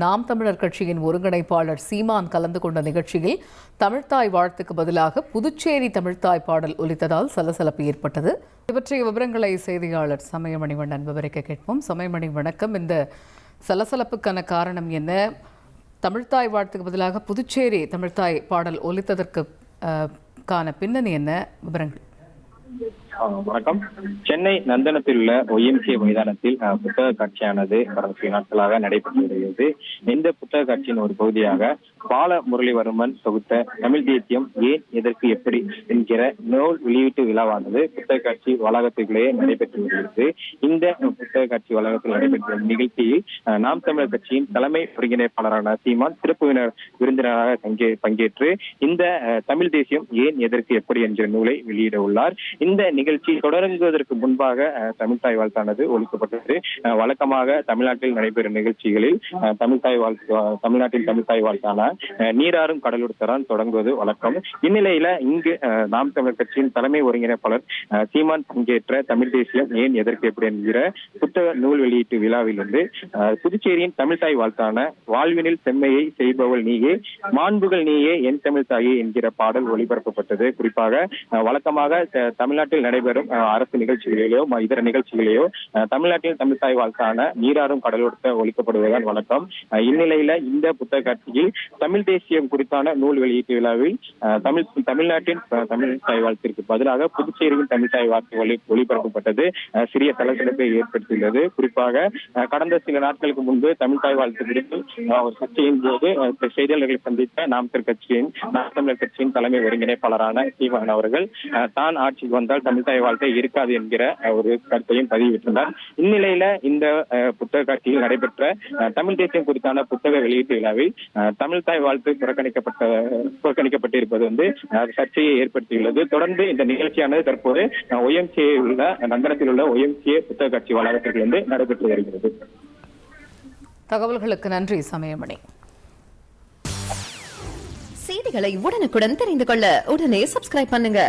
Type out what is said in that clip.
நாம் தமிழர் கட்சியின் ஒருங்கிணைப்பாளர் சீமான் கலந்து கொண்ட நிகழ்ச்சியில் தமிழ்த்தாய் வாழ்த்துக்கு பதிலாக புதுச்சேரி தமிழ்த்தாய் பாடல் ஒலித்ததால் சலசலப்பு ஏற்பட்டது. இவற்றைய விவரங்களை செய்தியாளர் சமயமணி வண்ணன் விவரிக்க கேட்போம். சமயமணி வணக்கம். இந்த சலசலப்புக்கான காரணம் என்ன? தமிழ்த்தாய் வாழ்த்துக்கு பதிலாக புதுச்சேரி தமிழ்த்தாய் பாடல் ஒலித்ததற்கு கான பின்னணி என்ன? விவரங்கள். வணக்கம். சென்னை நந்தனத்தில் உள்ள ஒய்எம்கே மைதானத்தில் புத்தக காட்சியானது கடந்த சில நாட்களாக நடைபெற்று வருகிறது. இந்த புத்தக காட்சியின் ஒரு பகுதியாக பால முரளிவர்மன் தொகுத்த தமிழ் தேசியம் ஏன் எதற்கு எப்படி என்கிற நூல் வெளியீட்டு விழாவானது புத்தக காட்சி வளாகத்திலேயே நடைபெற்று வருகிறது. இந்த புத்தக காட்சி வளாகத்தில் நடைபெற்ற நிகழ்ச்சியில் நாம் தமிழர் கட்சியின் தலைமை ஒருங்கிணைப்பாளரான சீமான் சிறப்பு விருந்தினராக பங்கேற்று இந்த தமிழ் தேசியம் ஏன் எதற்கு எப்படி என்ற நூலை வெளியிட உள்ளார். இந்த நிகழ்ச்சி தொடங்குவதற்கு முன்பாக அஹ், வாழ்த்தானது ஒழிக்கப்பட்டது வழக்கமாக தமிழ்நாட்டில் நடைபெறும் நிகழ்ச்சிகளில் அஹ், தமிழ்த்தாய் வாழ்த்து அஹ், தமிழ்நாட்டின் தமிழ்த்தாய் வாழ்த்தான அஹ், நீராறும் கடலுடுத்தரான் தொடங்குவது வழக்கம். இந்நிலையில இங்கு அஹ், நாம் தமிழர் கட்சியின் தலைமை ஒருங்கிணைப்பாளர் அஹ், சீமான் பங்கேற்ற தமிழ் தேசியம் ஏன் எதற்கு எப்படி என்கிற புத்தக நூல் வெளியீட்டு விழாவில் இருந்து புதுச்சேரியின் தமிழ்தாய் வாழ்த்தான வாழ்வினில் செம்மையை செய்பவள் நீயே மாண்புகள் நீயே என் தமிழ் தாயே என்கிற பாடல் ஒளிபரப்பப்பட்டது. குறிப்பாக வழக்கமாக தமிழ்நாட்டில் நடைபெறும் அரசு நிகழ்ச்சிகளிலோ இதர நிகழ்ச்சிகளிலோ தமிழ்நாட்டில் தமிழ்தாய் வாழ்த்தான நீராறும் கடலோட்ட ஒழிக்கப்படுவதுதான் வழக்கம். இந்நிலையில இந்த புத்தக காட்சியில் தமிழ் தேசியம் குறித்தான நூல் வெளியீட்டு விழாவில் தமிழ் தமிழ்நாட்டின் தமிழ் தாய் வாழ்த்திற்கு பதிலாக புதுச்சேரியின் தமிழ் தாய் வாழ்த்து ஒளி ஒளிபரப்பப்பட்டது சிறிய தலைகளுக்கு ஏற்படுத்தி ஏற்படுத்தியுள்ளது குறிப்பாக கடந்த சில நாட்களுக்கு முன்பு தமிழ் தாய் வாழ்த்து குறித்து ஒரு சர்ச்சையின் போது செய்தியாளர்களை சந்தித்த நாம் தமிழர் கட்சியின் நாம் தமிழர் கட்சியின் தலைமை ஒருங்கிணைப்பாளரான சீமான் அவர்கள் தான் ஆட்சிக்கு வந்தால் தமிழ் தாய் வாழ்க்கை இருக்காது என்கிற ஒரு கருத்தையும் பதிவிட்டிருந்தார். இந்நிலையில இந்த புத்தக காட்சியில் நடைபெற்ற தமிழ் தேசியம் குறித்தான புத்தக வெளியீட்டு விழாவில் அஹ், தமிழ் தாய் வாழ்த்து புறக்கணிக்கப்பட்ட புறக்கணிக்கப்பட்டிருப்பது வந்து சர்ச்சையை ஏற்படுத்தியுள்ளது. தொடர்ந்து இந்த நிகழ்ச்சியானது தற்போது ஒய்எம்சிஏ உள்ள நந்தனத்தில் உள்ள ஒய்எம்சிஏ புத்தக காட்சி வளாகத்தில் வந்து நடைபெற்று வருகிறது. தகவல்களுக்கு நன்றி சமயமணி. செய்திகளை உடனுக்குடன் தெரிந்து கொள்ள உடனே சப்ஸ்கிரைப் பண்ணுங்க.